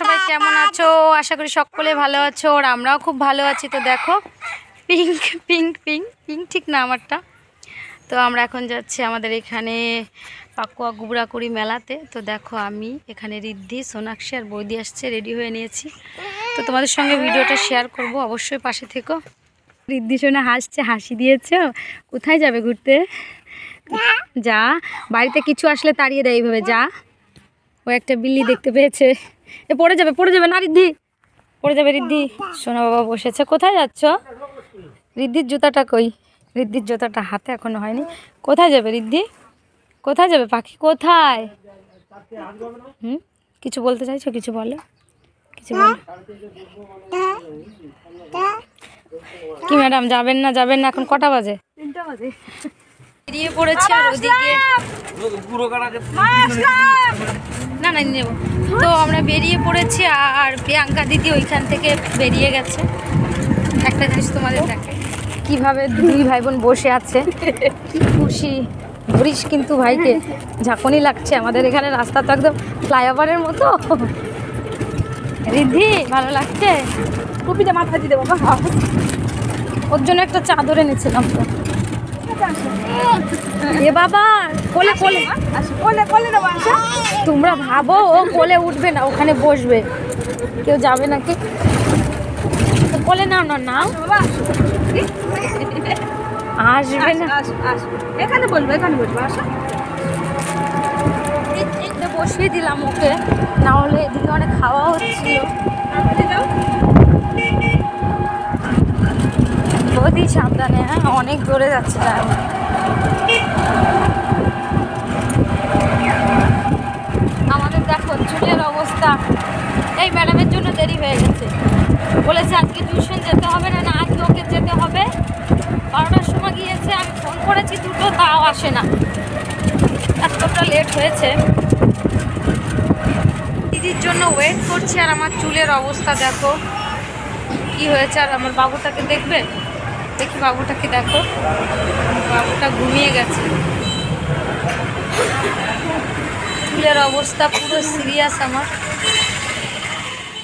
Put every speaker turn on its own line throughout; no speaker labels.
সবাই কেমন আছো? আশা করি সকলে ভালো আছো আর আমরাও খুব ভালো আছি। তো দেখো, পিঙ্ক পিঙ্ক পিঙ্ক পিঙ্ক ঠিক না আমারটা? তো আমরা এখন যাচ্ছি আমাদের এখানে পাকুয়া গুবরাকুড়ি মেলাতে। তো দেখো আমি, এখানে রিদ্ধি সোনাক্ষী আর বৌদি আসছে রেডি হয়ে নিয়েছি। তো তোমাদের সঙ্গে ভিডিওটা শেয়ার করব, অবশ্যই পাশে থেকো। রিদ্ধি শোনা হাসছে, হাসি দিয়েছ, কোথায় যাবে ঘুরতে? যা, বাড়িতে কিছু আসলে তাড়িয়ে দেয় এইভাবে, যা। ও একটা বিল্লি দেখতে পেয়েছে। পড়ে যাবে পড়ে যাবে না রিদ্ধি পড়ে যাবে রিদ্ধি সোনা বাবা বসেছে। কোথায় যাচ্ছ? রিদ্ধির জুতাটা কই? রিদ্ধির জুতাটা হাতে এখনও হয়নি। কোথায় যাবে রিদ্ধি কোথায় যাবে পাখি? কোথায়? হুম? কিছু বলতে চাইছো? কিছু বলো। কিছু বলো। কি ম্যাডাম, যাবেন না যাবেন না, এখন কটা বাজে? তিনটা বাজে। বেরিয়ে পড়েছে আর ওদিকে না না নেব। তো আমরা বেরিয়ে পড়েছি আর প্রিয়াঙ্কা দিদি ওইখান থেকে বেরিয়ে গেছে। একটা জিনিস তোমাদের দেখে কীভাবে দুই ভাই বোন বসে আছে। কি খুশি। ধরিস কিন্তু ভাইকে। ঝাঁকুনি লাগছে। আমাদের এখানে রাস্তা তো একদম ফ্লাইওভারের মতো। রিদ্ধি ভালো লাগছে?
টুপিটা মাথা দিয়ে দেবো। বাবা
ওর জন্য একটা চাদর এনেছিলাম তো। এ বাবা কোলে কোলে।
কোলে কোলে
তোমরা ভাবো ও কোলে উঠবে না ওখানে বসবে। কেউ যাবে নাকি? তো কোলে নাও না নাও।
বাবা
আসবে না।
এখানে বলব এখানে বলব আসো।
বসিয়ে দিলাম ওকে না হলে এদিকে অনেক খাওয়া হচ্ছিল। বৌদি সাবধানে হ্যাঁ? অনেক দূরে যাচ্ছে না। আমাদের দেখো, চুলের অবস্থা। এই ম্যাডামের জন্য দেরি হয়ে গেছে। বলেছে আজকে টিউশন যেতে হবে না না আজকে ওকে যেতে হবে। বারোটার সময় গিয়েছে, আমি ফোন করেছি, দুটো তাও আসে না। এতটা লেট হয়েছে। দিদির জন্য ওয়েট করছি, আর আমার চুলের অবস্থা দেখো। কি হয়েছে, আর আমার বাবুটাকে দেখবে? দেখি বাবুটাকে দেখো। বাবুটা ঘুমিয়ে গেছে। চুলের অবস্থা পুরো সিরিয়াস আমার।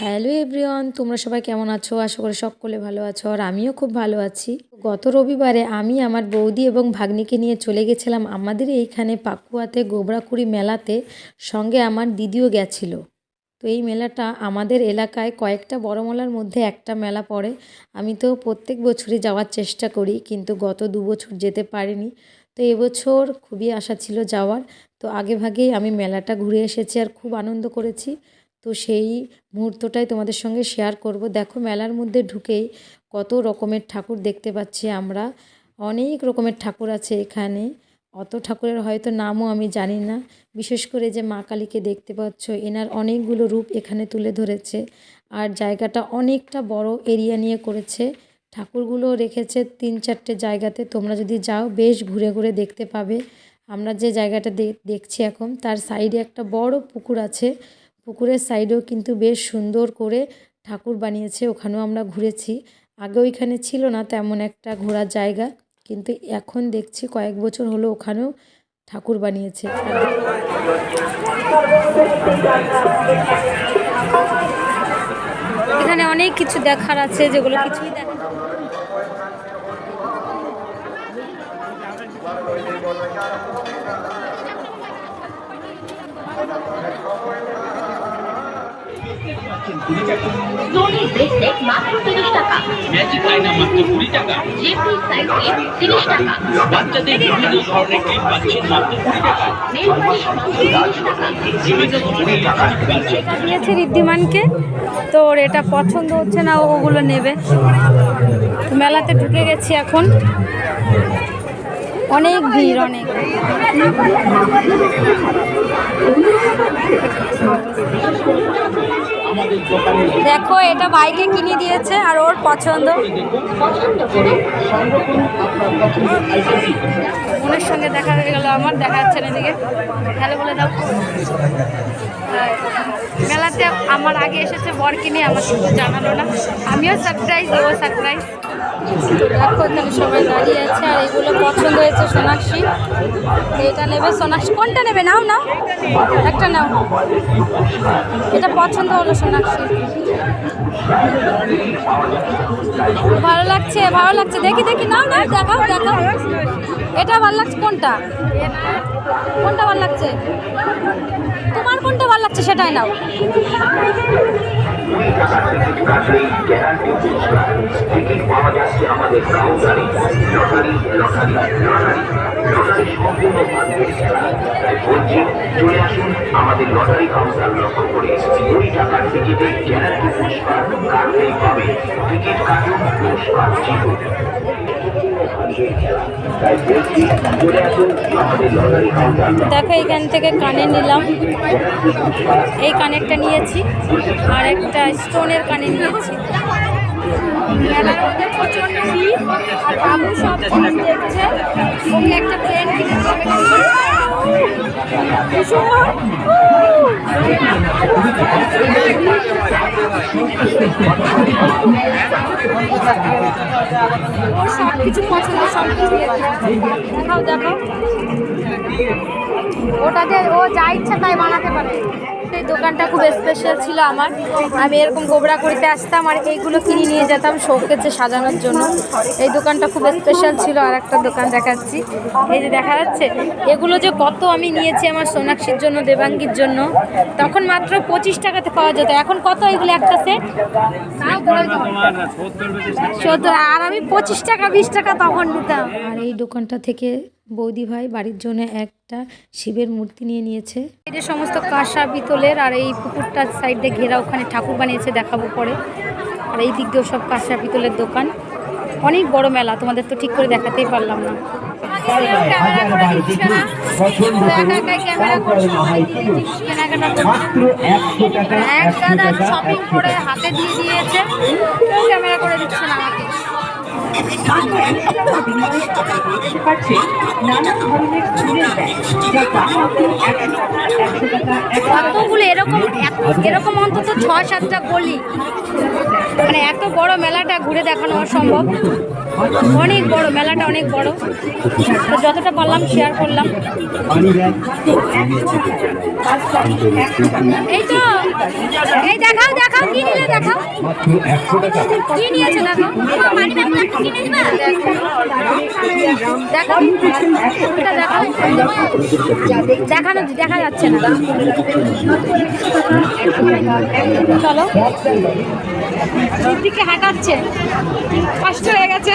হ্যালো এভরিওয়ান, তোমরা সবাই কেমন আছো? আশা করি সকলে ভালো আছো আর আমিও খুব ভালো আছি। গত রবিবারে আমি আমার বৌদি এবং ভাগ্নিকে নিয়ে চলে গেছিলাম আমাদের এইখানে পাকুয়াতে গোবরাকুড়ি মেলাতে। সঙ্গে আমার দিদিও গেছিল। তো এই মেলাটা আমাদের এলাকায় কয়েকটা বড় মেলার মধ্যে একটা মেলা পড়ে। আমি তো প্রত্যেক বছরই যাওয়ার চেষ্টা করি, কিন্তু গত দু বছর যেতে পারিনি। তো এবছর খুবই আশা ছিল যাওয়ার। তো আগে ভাগেই আমি মেলাটা ঘুরে এসেছি আর খুব আনন্দ করেছি। তো সেই মুহূর্তটাই তোমাদের সঙ্গে শেয়ার করব। দেখো মেলার মধ্যে ঢুকেই কত রকমের ঠাকুর দেখতে পাচ্ছি আমরা। অনেক রকমের ঠাকুর আছে এখানে। অত ঠাকুরের হয়তো নামও আমি জানি না। বিশেষ করে যে মা কালীকে দেখতে পাচ্ছ, এনার অনেকগুলো রূপ এখানে তুলে ধরেছে আর জায়গাটা অনেকটা বড় এরিয়া নিয়ে করেছে। ঠাকুরগুলো রেখেছে তিন চারটে জায়গাতে। তোমরা যদি যাও, বেশ ঘুরে ঘুরে দেখতে পাবে। আমরা যে জায়গাটা দেখছি এখন, তার সাইডে একটা বড় পুকুর আছে। পুকুরের সাইডেও কিন্তু বেশ সুন্দর করে ঠাকুর বানিয়েছে, ওখানেও আমরা ঘুরেছি। আগে ওইখানে ছিল না তেমন একটা ঘোরার জায়গা। কিন্তু এখন দেখছি কয়েক বছর হলো ওখানেও ঠাকুর বানিয়েছে। এখানে অনেক কিছু দেখার আছে যেগুলো কিছুই দেখা
সোনি ব্রেসলেট মাত্র তিরিশ টাকা।
ম্যাজিক আয়না মাত্র কুড়ি টাকা।
জেপি সাইকেল তিরিশ টাকা।
বাচ্চাদের বিভিন্ন ধরনের ক্লিপ পাচ্ছেন মাত্র কুড়ি টাকা।
নেল পালিশ মাত্র তিরিশ টাকা।
বিভিন্ন ধরনের লিপস্টিক পাচ্ছেন
দিয়েছে ঋদ্ধিমানকে। তো ওর এটা পছন্দ হচ্ছে না ওগুলো নেবে। মেলাতে ঢুকে গেছি এখন। অনেক ভিড় অনেক দেখো এটা বাইকে কিনে দিয়েছে আর ওর পছন্দ।
পছন্দ
বোনের সঙ্গে দেখা হয়ে গেল আমার দেখা যাচ্ছে না এদিকে। হ্যালো বলে দাও। হ্যাঁ। মেলাতে আমার আগে এসেছে বর কিনে আমার শুধু জানালো না। আমিও সারপ্রাইজ ও সারপ্রাইজ দেখো এখানে সবাই দাঁড়িয়ে আছে আর এগুলো পছন্দ হয়েছে সোনাক্ষী। এটা নেবে সোনাক্ষী। কোনটা নেবে? নাও নাও। একটা নাও। এটা পছন্দ হলো ভালো লাগছে ভালো লাগছে। দেখি দেখি, নাও নাও, দেখাও দেখাও। এটা ভালো লাগছে, কোনটা? কোনটা ভালো লাগছে? তোমার কোনটা ভালো লাগছে সেটাই নাও।
আমাদের সম্পূর্ণ ভাগ্যের খেলা তাই বলছি চলে আসুন আমাদের লটারি কাউন্টার লক্ষ্য করে টাকার টিকিটে গ্যারান্টি পুরস্কার পাবে টিকিট কাটুন পুরস্কার জিতুন
দেখো, এখান থেকে কানে নিলাম। এই কানেরটা নিয়েছি, আর একটা স্টোনের কানে নিয়েছি। মধ্যে প্রচণ্ড ভিড়, আর বাবু সব জিনিস দেখছে ওকে একটা ট্রেন ভীষণ ওর সব কিছু পছন্দ সব কিছু দেখাও দেখাও। ওটাতে ও যা ইচ্ছা তাই বানাতে পারে। এই দোকানটা খুব স্পেশাল ছিল আমার। আমি এরকম গোবরা করতে আসতাম আর এইগুলো কিনে নিয়ে যেতাম শোকেছে সাজানোর জন্য। এই দোকানটা খুব স্পেশাল ছিল আর একটা দোকান দেখাচ্ছি। এই যে দেখা যাচ্ছে, এগুলো যে কত আমি নিয়েছি আমার সোনাক্ষীর জন্য, দেবাঙ্গীর জন্য, তখন মাত্র পঁচিশ টাকাতে পাওয়া যেত। এখন কত এগুলো একটা সেট সত্তর, আর আমি পঁচিশ টাকা, বিশ টাকা তখন নিতাম। আর এই দোকানটা থেকে বৌদি ভাই বাড়ির জন্য একটা শিবের মূর্তি নিয়ে নিয়েছে। এটা সমস্ত কাঁসা পিতলের আর এই পুকুরটার সাইড ঘেরা ওখানে ঠাকুর বানিয়েছে দেখাবো পরে। আর এই দিক দিয়েও সব কাঁসা পিতলের দোকান। অনেক বড় মেলা তোমাদের তো ঠিক করে দেখাতেই পারলাম না। কেনাকাটা করছে
মাত্র একশো টাকা
এক দাদা শপিং করে হাতে দিয়ে দিয়েছে। ক্যামেরা করে কতগুলো এরকম এরকম অন্তত ছয় সাতটা গলি। মানে এত বড় মেলাটা ঘুরে দেখানো অসম্ভব। অনেক বড়, মেলাটা অনেক বড়। তো যতটা পারলাম শেয়ার করলাম। এই তো এই দেখাও দেখাও কি নিলে দেখাও?
মাত্র একশো টাকা।
কি নিয়েছে দেখো দেখো এটা দেখাও। দেখানো দেখা যাচ্ছে না। চলো। দিকে হাঁটাচ্ছে। কষ্ট হয়ে গেছে।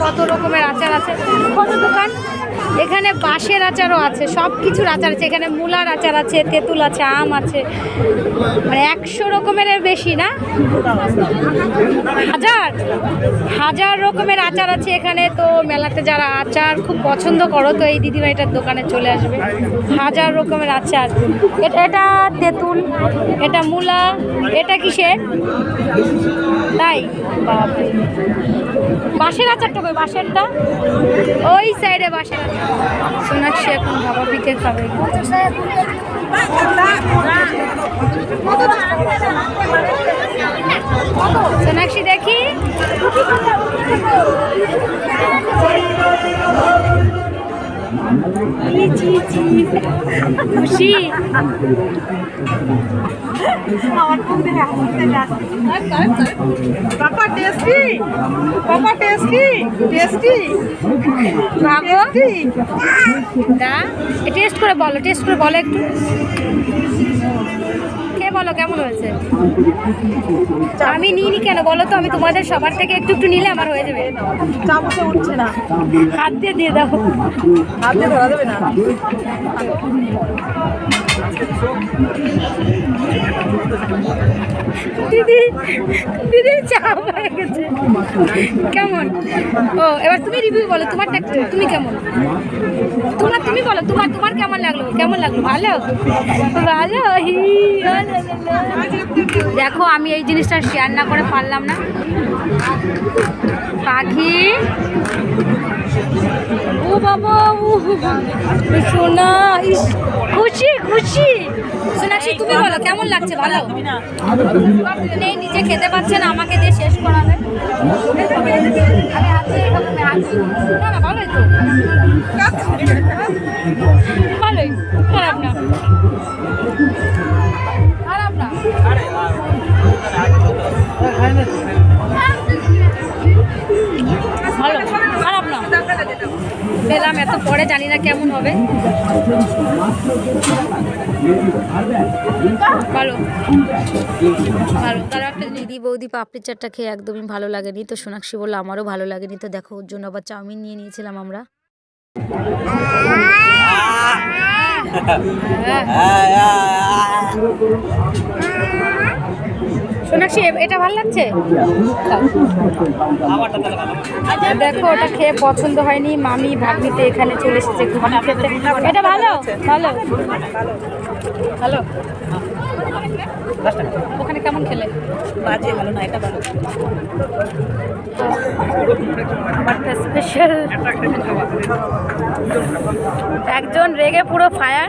কত রকমের আচার আছে? কত দোকান? এখানে বাঁশের আচারও আছে সব কিছুর আচার আছে, এখানে মূলার আচার আছে, তেঁতুল আছে, আম আছে। মানে একশো রকমের বেশি না? হাজার হাজার রকমের আচার আছে এখানে, তো মেলাতে যারা আচার খুব পছন্দ করো, তো এই দিদিভাইটার দোকানে চলে আসবে। হাজার রকমের আচার। এটা এটা তেঁতুল, এটা মূলা, এটা কিসের? তাই, বাপরে। বাঁশের আচারটা কই? বাঁশেরটা? ওই সাইডে বাঁশের সোনাক্ষী এখন বাবা পিঠে খাবে। সোনাক্ষী দেখি। খুশি?
Papa tasty papa tasty tasty
ভাগো তা টেস্ট করে বলো টেস্ট করে বলো একটু। বলো কেমন হয়েছে? আমি নিইনি কেন? বলো তো আমি তোমাদের সবার থেকে একটু একটু নিলে আমার হয়ে যাবে।
চামচে উঠছে না।
হাত দিয়ে দিয়ে দাও।
হাতে ধরা যাবে না।
দিদি দিদি চাপ হয়ে গেছে। কেমন? ও এবার তুমি রিভিউ বলো তোমারটা একটু- তুমি কেমন? তোমার তুমি তোমার তোমার কেমন লাগল? কেমন লাগল? ভালো? ভালো। দেখো, আমি এই জিনিসটা শেয়ার না করে পারলাম না। পাখি। বাবা তুমি বলো, কেমন লাগছে? ভালো? নেই, নিজে খেতে পারছে না, আমাকে দিয়ে শেষ করাবে। ভালোই খারাপ ভালো, খারাপ না। পেলাম এত পরে জানি না কেমন হবে। ভালো ভালো। তারা একটা
দিদি বৌদি পাপড়ি চাটটা খেয়ে একদমই ভালো লাগেনি তো সোনাক্ষী বলল আমারও ভালো লাগেনি তো দেখো ওর জন্য আবার চাউমিন নিয়ে নিয়েছিলাম আমরা।
সোনাক্ষী এটা ভালো লাগছে? দেখো ওটা খেয়ে পছন্দ হয়নি। মামি ভাগ্নিতে এখানে চলে এসেছে ঘুগনি খেতে। এটা ভালো? ভালো। ভালো। ওখানে কেমন খেলে?
বাজে ভালো না এটা ভালো।
আমারটা স্পেশাল একজন রেগে পুরো ফায়ার।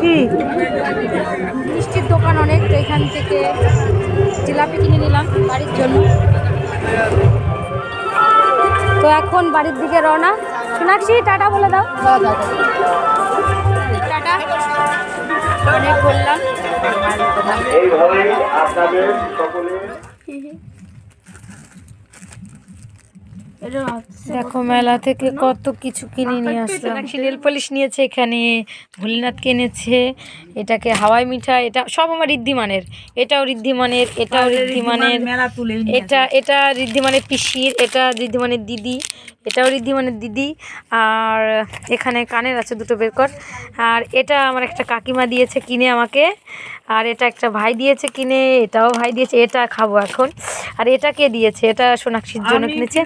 কি? মিষ্টির দোকান অনেক, তো এখান থেকে জিলাপি কিনে নিলাম বাড়ির জন্য। তো এখন বাড়ির দিকে রওনা। সোনাক্ষী, টাটা বলে দাও। টাটা। অনেক বললাম।
এইভাবে আপনাদের সকলে
দেখো মেলা থেকে কত কিছু কিনে নিয়ে আসলাম। নেল পলিশ নিয়েছে এখানে ভোলেনাথ কিনেছে এটাকে হাওয়াই মিঠাই এটা সব আমার ঋদ্ধিমানের এটাও ঋদ্ধিমানের এটাও ঋদ্ধিমানের এটা এটা ঋদ্ধিমানের পিসির এটা ঋদ্ধিমানের দিদি এটাও ঋদ্ধিমানের দিদি আর এখানে কানের আছে দুটো বের কর। আর এটা আমার একটা কাকিমা দিয়েছে কিনে আমাকে। আর এটা একটা ভাই দিয়েছে কিনে এটাও ভাই দিয়েছে এটা খাব এখন। আর এটা কে দিয়েছে? এটা সোনাক্ষীর জন্য কিনেছে।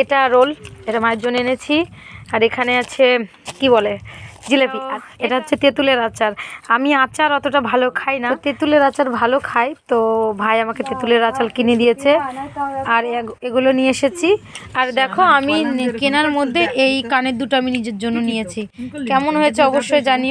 এটা রোল এটা মায়ের জন্য এনেছি। আর এখানে আছে কি বলে জিলেপি। আর এটা হচ্ছে তেঁতুলের আচার। আমি আচার অতটা ভালো খাই না। তেঁতুলের আচার ভালো খাই তো ভাই আমাকে তেঁতুলের আচার কিনে দিয়েছে। আর এগুলো নিয়ে এসেছি। আর দেখো আমি কেনার মধ্যে এই কানের দুটো আমি নিজের জন্য নিয়েছি। কেমন হয়েছে অবশ্যই জানিও।